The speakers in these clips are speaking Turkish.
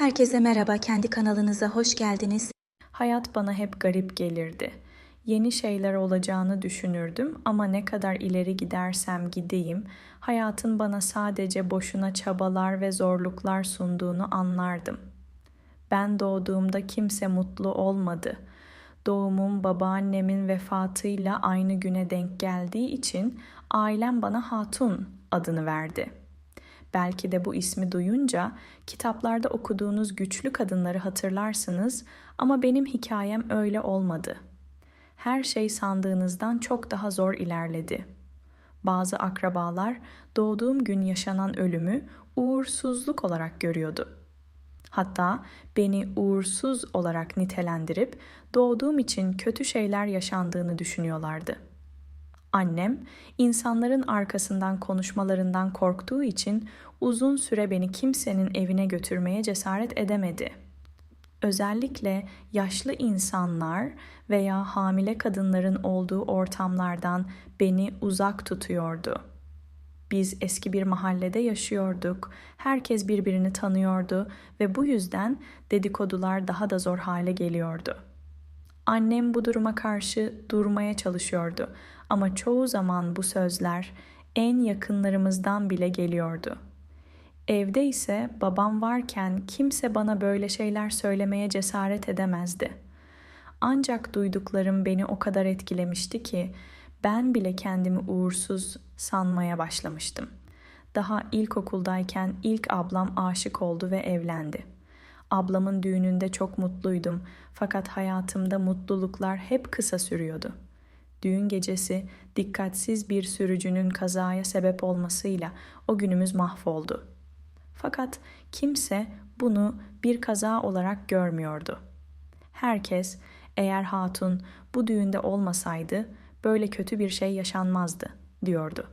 Herkese merhaba, kendi kanalınıza hoş geldiniz. Hayat bana hep garip gelirdi. Yeni şeyler olacağını düşünürdüm ama ne kadar ileri gidersem gideyim, hayatın bana sadece boşuna çabalar ve zorluklar sunduğunu anlardım. Ben doğduğumda kimse mutlu olmadı. Doğumum babaannemin vefatıyla aynı güne denk geldiği için ailem bana Hatun adını verdi.'' Belki de bu ismi duyunca kitaplarda okuduğunuz güçlü kadınları hatırlarsınız ama benim hikayem öyle olmadı. Her şey sandığınızdan çok daha zor ilerledi. Bazı akrabalar doğduğum gün yaşanan ölümü uğursuzluk olarak görüyordu. Hatta beni uğursuz olarak nitelendirip doğduğum için kötü şeyler yaşandığını düşünüyorlardı.'' Annem, insanların arkasından konuşmalarından korktuğu için uzun süre beni kimsenin evine götürmeye cesaret edemedi. Özellikle yaşlı insanlar veya hamile kadınların olduğu ortamlardan beni uzak tutuyordu. Biz eski bir mahallede yaşıyorduk. Herkes birbirini tanıyordu ve bu yüzden dedikodular daha da zor hale geliyordu.'' Annem bu duruma karşı durmaya çalışıyordu ama çoğu zaman bu sözler en yakınlarımızdan bile geliyordu. Evde ise babam varken kimse bana böyle şeyler söylemeye cesaret edemezdi. Ancak duyduklarım beni o kadar etkilemişti ki ben bile kendimi uğursuz sanmaya başlamıştım. Daha ilkokuldayken ilk ablam aşık oldu ve evlendi.'' Ablamın düğününde çok mutluydum fakat hayatımda mutluluklar hep kısa sürüyordu. Düğün gecesi dikkatsiz bir sürücünün kazaya sebep olmasıyla o günümüz mahvoldu. Fakat kimse bunu bir kaza olarak görmüyordu. Herkes eğer hatun bu düğünde olmasaydı böyle kötü bir şey yaşanmazdı diyordu.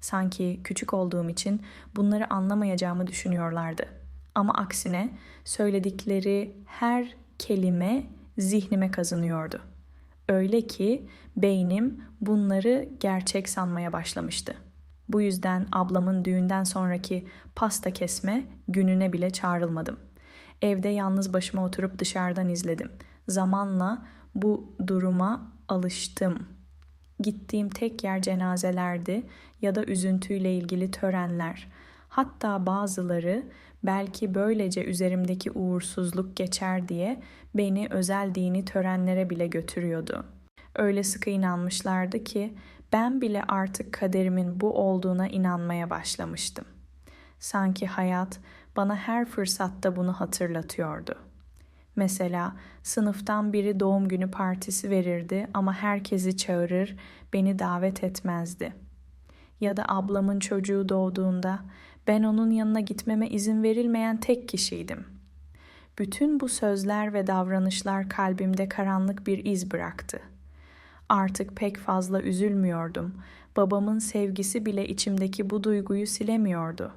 Sanki küçük olduğum için bunları anlamayacağımı düşünüyorlardı.'' Ama aksine söyledikleri her kelime zihnime kazınıyordu. Öyle ki beynim bunları gerçek sanmaya başlamıştı. Bu yüzden ablamın düğünden sonraki pasta kesme gününe bile çağrılmadım. Evde yalnız başıma oturup dışarıdan izledim. Zamanla bu duruma alıştım. Gittiğim tek yer cenazelerdi ya da üzüntüyle ilgili törenler. Hatta bazıları belki böylece üzerimdeki uğursuzluk geçer diye beni özel dini törenlere bile götürüyordu. Öyle sıkı inanmışlardı ki ben bile artık kaderimin bu olduğuna inanmaya başlamıştım. Sanki hayat bana her fırsatta bunu hatırlatıyordu. Mesela sınıftan biri doğum günü partisi verirdi ama herkesi çağırır, beni davet etmezdi. Ya da ablamın çocuğu doğduğunda ben onun yanına gitmeme izin verilmeyen tek kişiydim. Bütün bu sözler ve davranışlar kalbimde karanlık bir iz bıraktı. Artık pek fazla üzülmüyordum. Babamın sevgisi bile içimdeki bu duyguyu silemiyordu.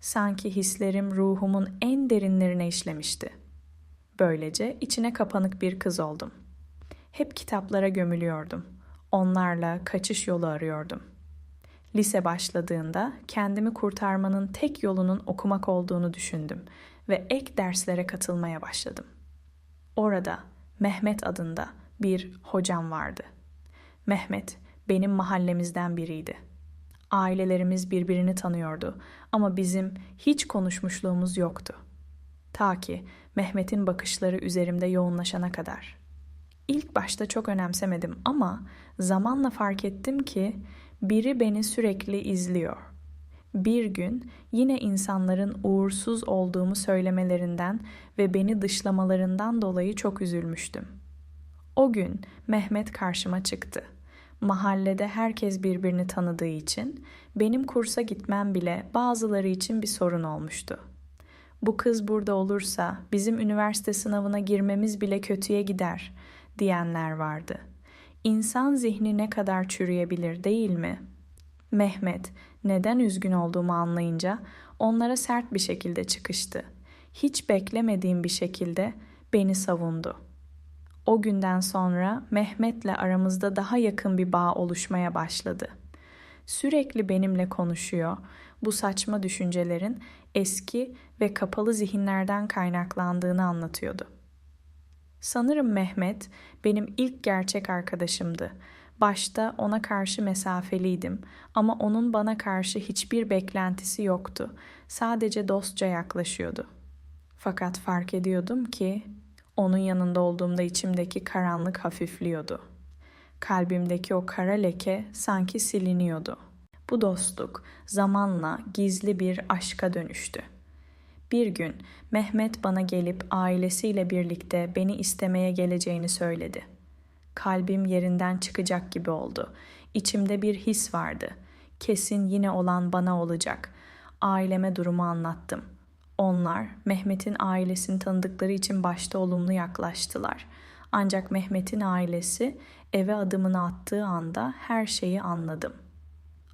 Sanki hislerim ruhumun en derinlerine işlemişti. Böylece içine kapanık bir kız oldum. Hep kitaplara gömülüyordum. Onlarla kaçış yolu arıyordum. Lise başladığında kendimi kurtarmanın tek yolunun okumak olduğunu düşündüm ve ek derslere katılmaya başladım. Orada Mehmet adında bir hocam vardı. Mehmet benim mahallemizden biriydi. Ailelerimiz birbirini tanıyordu ama bizim hiç konuşmuşluğumuz yoktu. Ta ki Mehmet'in bakışları üzerimde yoğunlaşana kadar. İlk başta çok önemsemedim ama zamanla fark ettim ki biri beni sürekli izliyor. Bir gün yine insanların uğursuz olduğumu söylemelerinden ve beni dışlamalarından dolayı çok üzülmüştüm. O gün Mehmet karşıma çıktı. Mahallede herkes birbirini tanıdığı için benim kursa gitmem bile bazıları için bir sorun olmuştu. Bu kız burada olursa bizim üniversite sınavına girmemiz bile kötüye gider diyenler vardı.'' İnsan zihni ne kadar çürüyebilir değil mi? Mehmet neden üzgün olduğumu anlayınca onlara sert bir şekilde çıkıştı. Hiç beklemediğim bir şekilde beni savundu. O günden sonra Mehmet'le aramızda daha yakın bir bağ oluşmaya başladı. Sürekli benimle konuşuyor, bu saçma düşüncelerin eski ve kapalı zihinlerden kaynaklandığını anlatıyordu. Sanırım Mehmet benim ilk gerçek arkadaşımdı. Başta ona karşı mesafeliydim ama onun bana karşı hiçbir beklentisi yoktu. Sadece dostça yaklaşıyordu. Fakat fark ediyordum ki onun yanında olduğumda içimdeki karanlık hafifliyordu. Kalbimdeki o kara leke sanki siliniyordu. Bu dostluk zamanla gizli bir aşka dönüştü. Bir gün Mehmet bana gelip ailesiyle birlikte beni istemeye geleceğini söyledi. Kalbim yerinden çıkacak gibi oldu. İçimde bir his vardı. Kesin yine olan bana olacak. Aileme durumu anlattım. Onlar Mehmet'in ailesini tanıdıkları için başta olumlu yaklaştılar. Ancak Mehmet'in ailesi eve adımını attığı anda her şeyi anladım.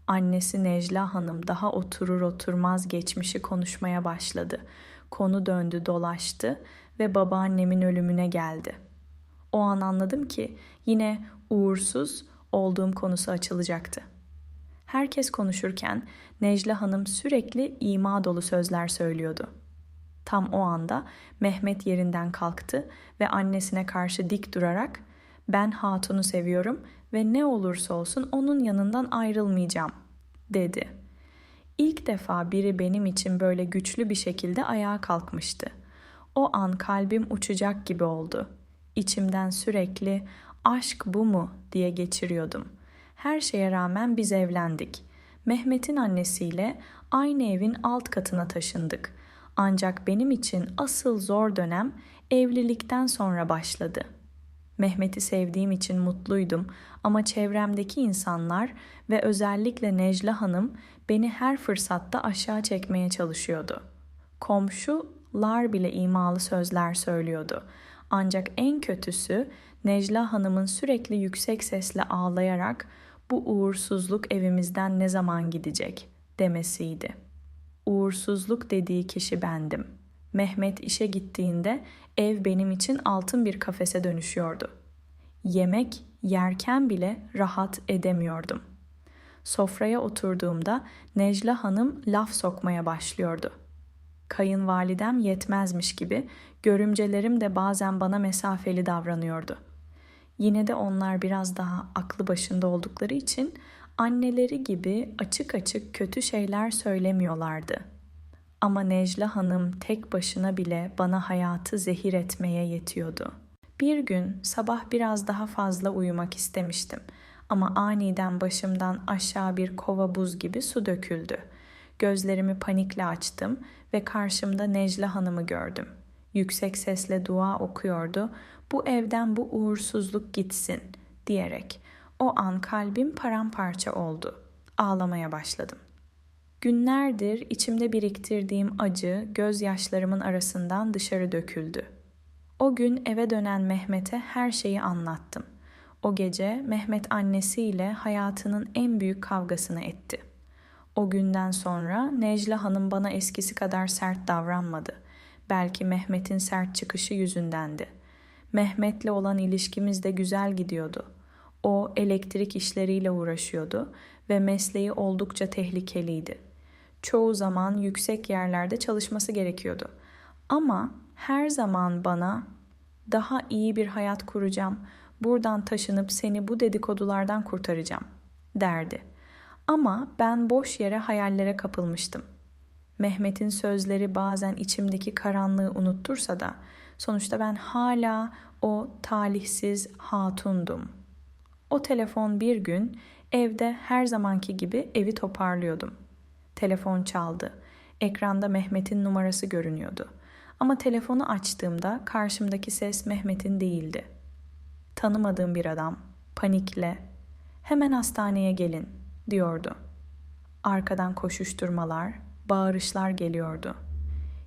Annesi Necla Hanım daha oturur oturmaz geçmişi konuşmaya başladı. Konu döndü dolaştı ve babaannemin ölümüne geldi. O an anladım ki yine uğursuz olduğum konusu açılacaktı. Herkes konuşurken Necla Hanım sürekli ima dolu sözler söylüyordu. Tam o anda Mehmet yerinden kalktı ve annesine karşı dik durarak ben Hatun'u seviyorum ve ne olursa olsun onun yanından ayrılmayacağım dedi. İlk defa biri benim için böyle güçlü bir şekilde ayağa kalkmıştı. O an kalbim uçacak gibi oldu. İçimden sürekli aşk bu mu diye geçiriyordum. Her şeye rağmen biz evlendik. Mehmet'in annesiyle aynı evin alt katına taşındık. Ancak benim için asıl zor dönem evlilikten sonra başladı. Mehmet'i sevdiğim için mutluydum ama çevremdeki insanlar ve özellikle Necla Hanım beni her fırsatta aşağı çekmeye çalışıyordu. Komşular bile imalı sözler söylüyordu. Ancak en kötüsü Necla Hanım'ın sürekli yüksek sesle ağlayarak bu uğursuzluk evimizden ne zaman gidecek demesiydi. Uğursuzluk dediği kişi bendim. Mehmet işe gittiğinde ev benim için altın bir kafese dönüşüyordu. Yemek yerken bile rahat edemiyordum. Sofraya oturduğumda Necla Hanım laf sokmaya başlıyordu. Kayınvalidem yetmezmiş gibi görümcelerim de bazen bana mesafeli davranıyordu. Yine de onlar biraz daha aklı başında oldukları için anneleri gibi açık açık kötü şeyler söylemiyorlardı. Ama Necla Hanım tek başına bile bana hayatı zehir etmeye yetiyordu. Bir gün sabah biraz daha fazla uyumak istemiştim ama aniden başımdan aşağı bir kova buz gibi su döküldü. Gözlerimi panikle açtım ve karşımda Necla Hanım'ı gördüm. Yüksek sesle dua okuyordu. Bu evden bu uğursuzluk gitsin diyerek. O an kalbim paramparça oldu. Ağlamaya başladım. Günlerdir içimde biriktirdiğim acı gözyaşlarımın arasından dışarı döküldü. O gün eve dönen Mehmet'e her şeyi anlattım. O gece Mehmet annesiyle hayatının en büyük kavgasını etti. O günden sonra Necla Hanım bana eskisi kadar sert davranmadı. Belki Mehmet'in sert çıkışı yüzündendi. Mehmet'le olan ilişkimiz de güzel gidiyordu. O elektrik işleriyle uğraşıyordu ve mesleği oldukça tehlikeliydi. Çoğu zaman yüksek yerlerde çalışması gerekiyordu. Ama her zaman bana daha iyi bir hayat kuracağım. Buradan taşınıp seni bu dedikodulardan kurtaracağım derdi. Ama ben boş yere hayallere kapılmıştım. Mehmet'in sözleri bazen içimdeki karanlığı unuttursa da sonuçta ben hala o talihsiz hatundum. O telefon bir gün evde her zamanki gibi evi toparlıyordum. Telefon çaldı. Ekranda Mehmet'in numarası görünüyordu. Ama telefonu açtığımda karşımdaki ses Mehmet'in değildi. Tanımadığım bir adam panikle "Hemen hastaneye gelin." diyordu. Arkadan koşuşturmalar, bağırışlar geliyordu.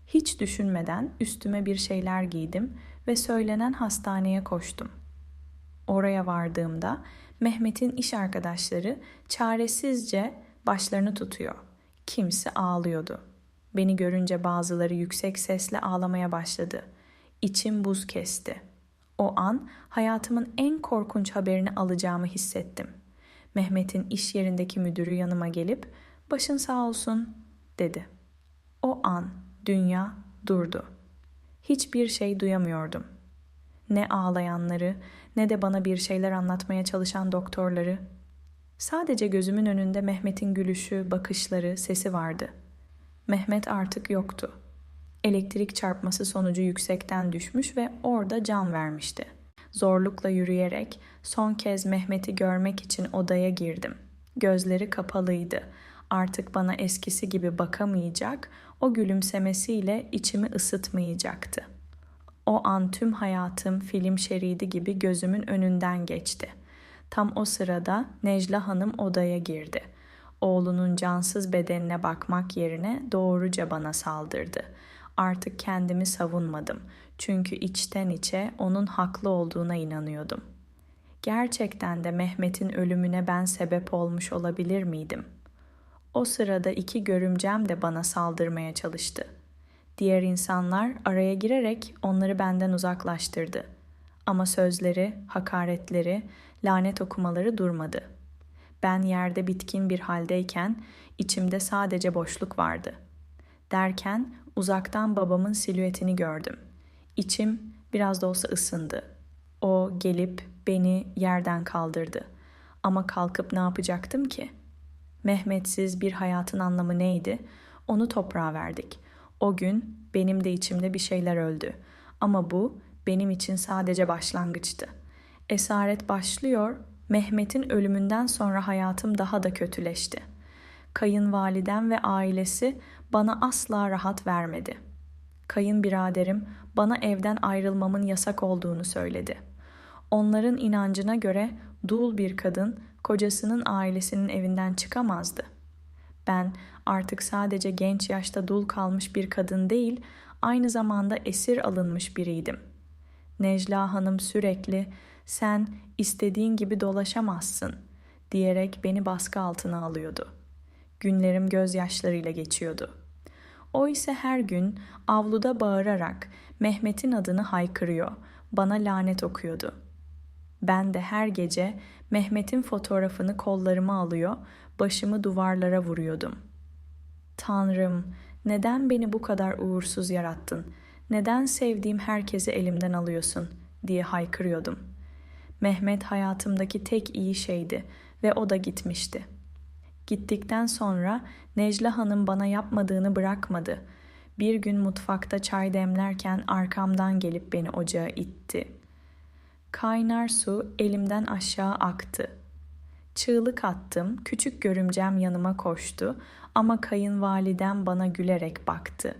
Hiç düşünmeden üstüme bir şeyler giydim ve söylenen hastaneye koştum. Oraya vardığımda Mehmet'in iş arkadaşları çaresizce başlarını tutuyor. Kimse ağlıyordu. Beni görünce bazıları yüksek sesle ağlamaya başladı. İçim buz kesti. O an hayatımın en korkunç haberini alacağımı hissettim. Mehmet'in iş yerindeki müdürü yanıma gelip "Başın sağ olsun." dedi. O an dünya durdu. Hiçbir şey duyamıyordum. Ne ağlayanları ne de bana bir şeyler anlatmaya çalışan doktorları. Sadece gözümün önünde Mehmet'in gülüşü, bakışları, sesi vardı. Mehmet artık yoktu. Elektrik çarpması sonucu yüksekten düşmüş ve orada can vermişti. Zorlukla yürüyerek son kez Mehmet'i görmek için odaya girdim. Gözleri kapalıydı. Artık bana eskisi gibi bakamayacak, o gülümsemesiyle içimi ısıtmayacaktı. O an tüm hayatım film şeridi gibi gözümün önünden geçti. Tam o sırada Necla Hanım odaya girdi. Oğlunun cansız bedenine bakmak yerine doğruca bana saldırdı. Artık kendimi savunmadım. Çünkü içten içe onun haklı olduğuna inanıyordum. Gerçekten de Mehmet'in ölümüne ben sebep olmuş olabilir miydim? O sırada iki görümcem de bana saldırmaya çalıştı. Diğer insanlar araya girerek onları benden uzaklaştırdı. Ama sözleri, hakaretleri, lanet okumaları durmadı. Ben yerde bitkin bir haldeyken içimde sadece boşluk vardı. Derken uzaktan babamın silüetini gördüm. İçim biraz da olsa ısındı. O gelip beni yerden kaldırdı. Ama kalkıp ne yapacaktım ki? Mehmetsiz bir hayatın anlamı neydi? Onu toprağa verdik. O gün benim de içimde bir şeyler öldü. Ama bu benim için sadece başlangıçtı. Esaret başlıyor, Mehmet'in ölümünden sonra hayatım daha da kötüleşti. Kayınvalidem ve ailesi bana asla rahat vermedi. Kayınbiraderim bana evden ayrılmamın yasak olduğunu söyledi. Onların inancına göre dul bir kadın kocasının ailesinin evinden çıkamazdı. Ben artık sadece genç yaşta dul kalmış bir kadın değil, aynı zamanda esir alınmış biriydim. Necla Hanım sürekli sen istediğin gibi dolaşamazsın diyerek beni baskı altına alıyordu. Günlerim gözyaşlarıyla geçiyordu. O ise her gün avluda bağırarak Mehmet'in adını haykırıyor, bana lanet okuyordu. Ben de her gece Mehmet'in fotoğrafını kollarıma alıyor, başımı duvarlara vuruyordum. Tanrım, neden beni bu kadar uğursuz yarattın? Neden sevdiğim herkesi elimden alıyorsun?" diye haykırıyordum. Mehmet hayatımdaki tek iyi şeydi ve o da gitmişti. Gittikten sonra Necla Hanım bana yapmadığını bırakmadı. Bir gün mutfakta çay demlerken arkamdan gelip beni ocağa itti. Kaynar su elimden aşağı aktı. Çığlık attım, küçük görümcem yanıma koştu ama kayınvalidem bana gülerek baktı.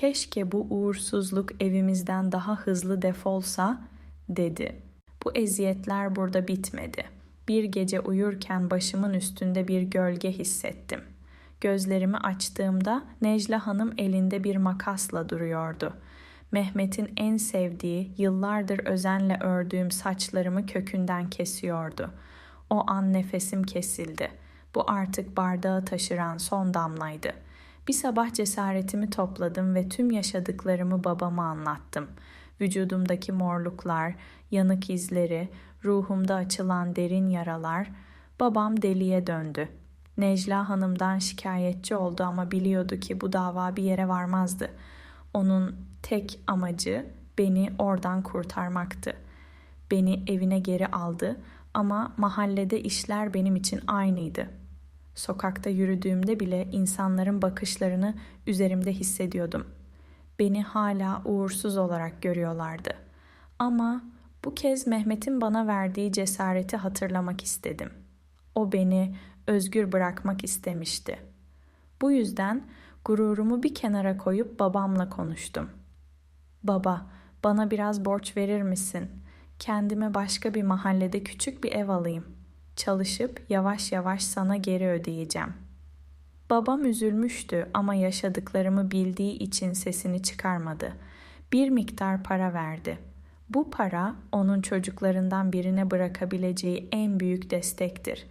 Keşke bu uğursuzluk evimizden daha hızlı defolsa, dedi. Bu eziyetler burada bitmedi. Bir gece uyurken başımın üstünde bir gölge hissettim. Gözlerimi açtığımda Necla Hanım elinde bir makasla duruyordu. Mehmet'in en sevdiği, yıllardır özenle ördüğüm saçlarımı kökünden kesiyordu. O an nefesim kesildi. Bu artık bardağı taşıran son damlaydı. Bir sabah cesaretimi topladım ve tüm yaşadıklarımı babama anlattım. Vücudumdaki morluklar, yanık izleri, ruhumda açılan derin yaralar, babam deliye döndü. Necla Hanım'dan şikayetçi oldu ama biliyordu ki bu dava bir yere varmazdı. Onun tek amacı beni oradan kurtarmaktı. Beni evine geri aldı ama mahallede işler benim için aynıydı. Sokakta yürüdüğümde bile insanların bakışlarını üzerimde hissediyordum. Beni hala uğursuz olarak görüyorlardı. Ama bu kez Mehmet'in bana verdiği cesareti hatırlamak istedim. O beni özgür bırakmak istemişti. Bu yüzden gururumu bir kenara koyup babamla konuştum. Baba, bana biraz borç verir misin? Kendime başka bir mahallede küçük bir ev alayım. Çalışıp yavaş yavaş sana geri ödeyeceğim. Babam üzülmüştü ama yaşadıklarımı bildiği için sesini çıkarmadı. Bir miktar para verdi. Bu para onun çocuklarından birine bırakabileceği en büyük destektir.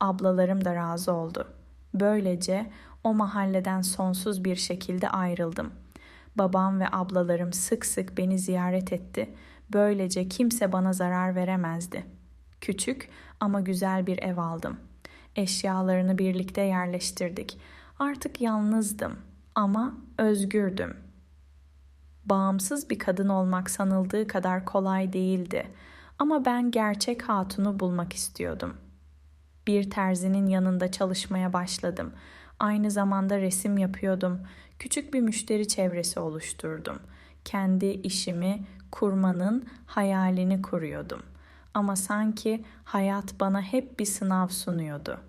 Ablalarım da razı oldu. Böylece o mahalleden sonsuz bir şekilde ayrıldım. Babam ve ablalarım sık sık beni ziyaret etti. Böylece kimse bana zarar veremezdi. Küçük ama güzel bir ev aldım. Eşyalarını birlikte yerleştirdik. Artık yalnızdım ama özgürdüm. Bağımsız bir kadın olmak sanıldığı kadar kolay değildi. Ama ben gerçek hatunu bulmak istiyordum. Bir terzinin yanında çalışmaya başladım. Aynı zamanda resim yapıyordum. Küçük bir müşteri çevresi oluşturdum. Kendi işimi kurmanın hayalini kuruyordum. Ama sanki hayat bana hep bir sınav sunuyordu.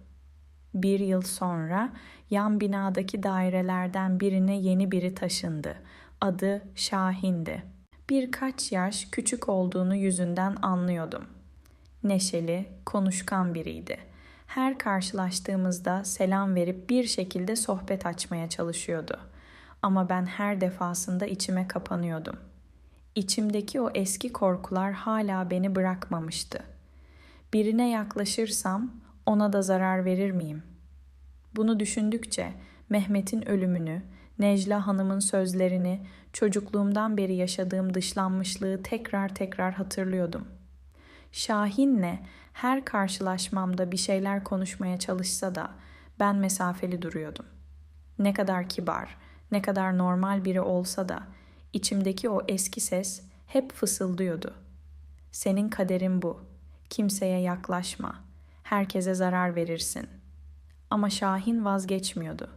Bir yıl sonra yan binadaki dairelerden birine yeni biri taşındı. Adı Şahin'di. Birkaç yaş küçük olduğunu yüzünden anlıyordum. Neşeli, konuşkan biriydi. Her karşılaştığımızda selam verip bir şekilde sohbet açmaya çalışıyordu. Ama ben her defasında içime kapanıyordum. İçimdeki o eski korkular hala beni bırakmamıştı. Birine yaklaşırsam ona da zarar verir miyim? Bunu düşündükçe Mehmet'in ölümünü, Necla Hanım'ın sözlerini, çocukluğumdan beri yaşadığım dışlanmışlığı tekrar tekrar hatırlıyordum. Şahin'le her karşılaşmamda bir şeyler konuşmaya çalışsa da ben mesafeli duruyordum. Ne kadar kibar, ne kadar normal biri olsa da içimdeki o eski ses hep fısıldıyordu. Senin kaderin bu. Kimseye yaklaşma. Herkese zarar verirsin. Ama Şahin vazgeçmiyordu.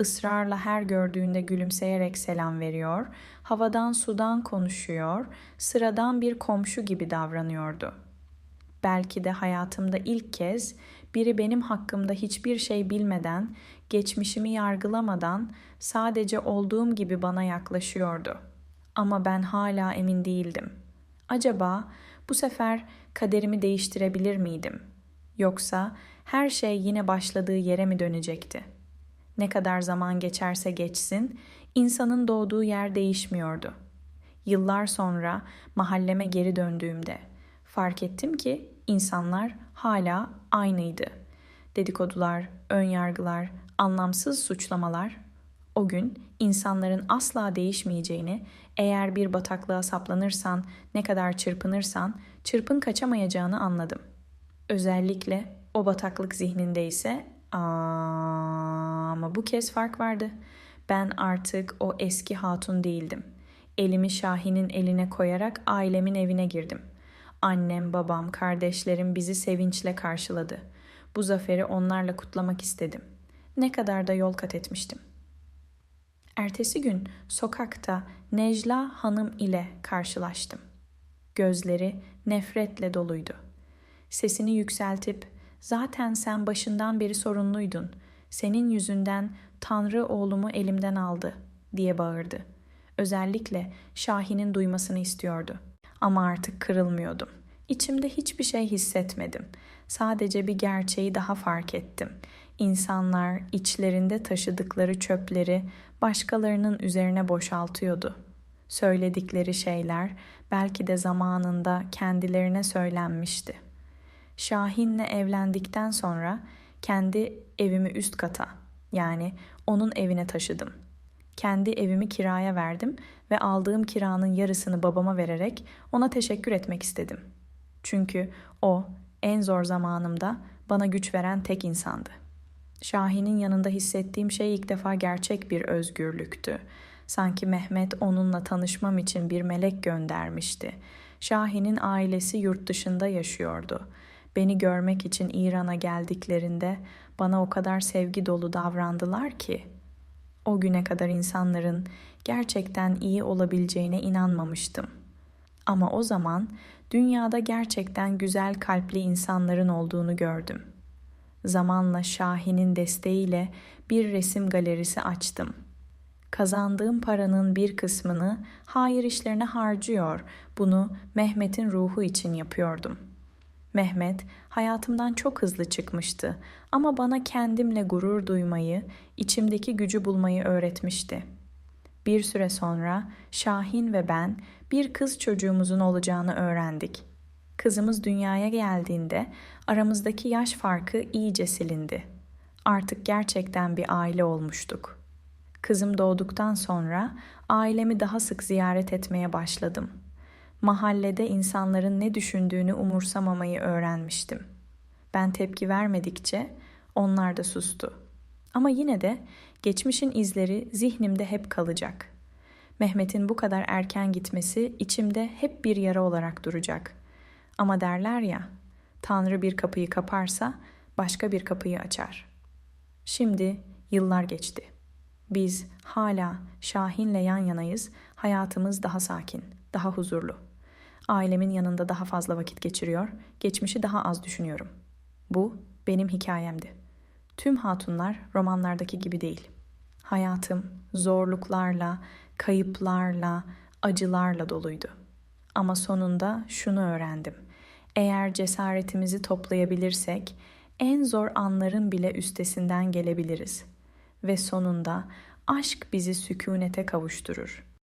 Israrla her gördüğünde gülümseyerek selam veriyor, havadan sudan konuşuyor, sıradan bir komşu gibi davranıyordu. Belki de hayatımda ilk kez biri benim hakkımda hiçbir şey bilmeden, geçmişimi yargılamadan sadece olduğum gibi bana yaklaşıyordu. Ama ben hala emin değildim. Acaba bu sefer kaderimi değiştirebilir miydim? Yoksa her şey yine başladığı yere mi dönecekti?'' Ne kadar zaman geçerse geçsin, insanın doğduğu yer değişmiyordu. Yıllar sonra mahalleme geri döndüğümde fark ettim ki insanlar hala aynıydı. Dedikodular, önyargılar, anlamsız suçlamalar o gün insanların asla değişmeyeceğini, eğer bir bataklığa saplanırsan, ne kadar çırpınırsan, çırpın kaçamayacağını anladım. Özellikle o bataklık zihninde ise ama bu kez fark vardı. Ben artık o eski hatun değildim. Elimi Şahin'in eline koyarak ailemin evine girdim. Annem, babam, kardeşlerim bizi sevinçle karşıladı. Bu zaferi onlarla kutlamak istedim. Ne kadar da yol kat etmiştim. Ertesi gün sokakta Necla Hanım ile karşılaştım. Gözleri nefretle doluydu. Sesini yükseltip Zaten sen başından beri sorunluydun. Senin yüzünden Tanrı oğlumu elimden aldı diye bağırdı. Özellikle Şahin'in duymasını istiyordu. Ama artık kırılmıyordum. İçimde hiçbir şey hissetmedim. Sadece bir gerçeği daha fark ettim. İnsanlar içlerinde taşıdıkları çöpleri başkalarının üzerine boşaltıyordu. Söyledikleri şeyler belki de zamanında kendilerine söylenmişti. Şahin'le evlendikten sonra kendi evimi üst kata yani onun evine taşıdım. Kendi evimi kiraya verdim ve aldığım kiranın yarısını babama vererek ona teşekkür etmek istedim. Çünkü o en zor zamanımda bana güç veren tek insandı. Şahin'in yanında hissettiğim şey ilk defa gerçek bir özgürlüktü. Sanki Mehmet onunla tanışmam için bir melek göndermişti. Şahin'in ailesi yurt dışında yaşıyordu. Beni görmek için İran'a geldiklerinde bana o kadar sevgi dolu davrandılar ki o güne kadar insanların gerçekten iyi olabileceğine inanmamıştım. Ama o zaman dünyada gerçekten güzel kalpli insanların olduğunu gördüm. Zamanla Şahin'in desteğiyle bir resim galerisi açtım. Kazandığım paranın bir kısmını hayır işlerine harcıyor. Bunu Mehmet'in ruhu için yapıyordum.'' Mehmet hayatımdan çok hızlı çıkmıştı ama bana kendimle gurur duymayı, içimdeki gücü bulmayı öğretmişti. Bir süre sonra Şahin ve ben bir kız çocuğumuzun olacağını öğrendik. Kızımız dünyaya geldiğinde aramızdaki yaş farkı iyice silindi. Artık gerçekten bir aile olmuştuk. Kızım doğduktan sonra ailemi daha sık ziyaret etmeye başladım.'' mahallede insanların ne düşündüğünü umursamamayı öğrenmiştim. Ben tepki vermedikçe onlar da sustu. Ama yine de geçmişin izleri zihnimde hep kalacak. Mehmet'in bu kadar erken gitmesi içimde hep bir yara olarak duracak. Ama derler ya, Tanrı bir kapıyı kaparsa başka bir kapıyı açar. Şimdi yıllar geçti. Biz hala Şahin'le yan yanayız. Hayatımız daha sakin, daha huzurlu. Ailemin yanında daha fazla vakit geçiriyor, geçmişi daha az düşünüyorum. Bu benim hikayemdi. Tüm hatunlar romanlardaki gibi değil. Hayatım zorluklarla, kayıplarla, acılarla doluydu. Ama sonunda şunu öğrendim. Eğer cesaretimizi toplayabilirsek en zor anların bile üstesinden gelebiliriz. Ve sonunda aşk bizi sükunete kavuşturur.